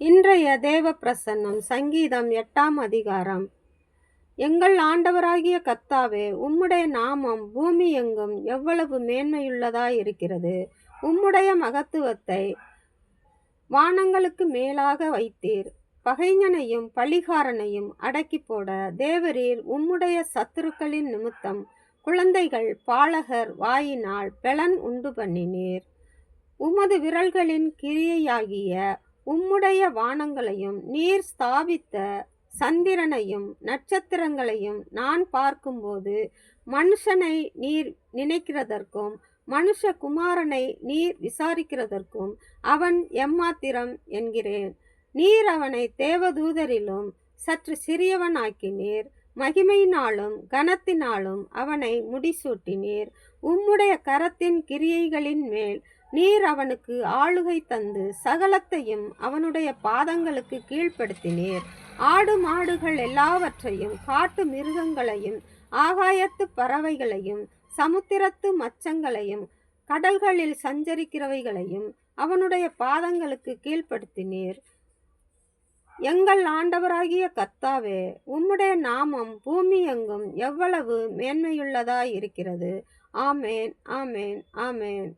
இன்றைய தேவ பிரசன்னம் சங்கீதம் எட்டாம் அதிகாரம். எங்கள் ஆண்டவராகிய கத்தாவே உம்முடைய நாமம் பூமி எங்கும் எவ்வளவு மேன்மையுள்ளதாய் இருக்கிறது. உம்முடைய மகத்துவத்தை வானங்களுக்கு மேலாக வைத்தீர். பகைஞனையும் பழிகாரனையும் அடக்கி போட தேவரீர் உம்முடைய சத்துருக்களின் நிமித்தம் குழந்தைகள் பாலகர் வாயினால் பெலன் உண்டு பண்ணினீர். உமது விரல்களின் கிரியையாகிய உம்முடைய வானங்களையும் நீர் ஸ்தாபித்த சந்திரனையும் நட்சத்திரங்களையும் நான் பார்க்கும்போது மனுஷனை நீர் நினைக்கிறதற்கும் மனுஷ குமாரனை நீர் விசாரிக்கிறதற்கும் அவன் எம்மாத்திரம் என்கிறேன். நீர் அவனை தேவதூதரிலும் சற்று சிறியவனாக்கினீர். மகிமையினாலும் கனத்தினாலும் அவனை முடிசூட்டினீர். உம்முடைய கரத்தின் கிரியைகளின் மேல் நீர் அவனுக்கு ஆளுகை தந்து சகலத்தையும் அவனுடைய பாதங்களுக்கு கீழ்ப்படுத்தினீர். ஆடு மாடுகள் எல்லாவற்றையும் காட்டு மிருகங்களையும் ஆகாயத்து பறவைகளையும் சமுத்திரத்து மச்சங்களையும் கடல்களில் சஞ்சரிக்கிறவைகளையும் அவனுடைய பாதங்களுக்கு கீழ்ப்படுத்தினீர். எங்கள் ஆண்டவராகிய கத்தாவே உம்முடைய நாமம் பூமி எங்கும் எவ்வளவு மேன்மையுள்ளதாய் இருக்கிறது ஆமேன் ஆமேன் ஆமேன்.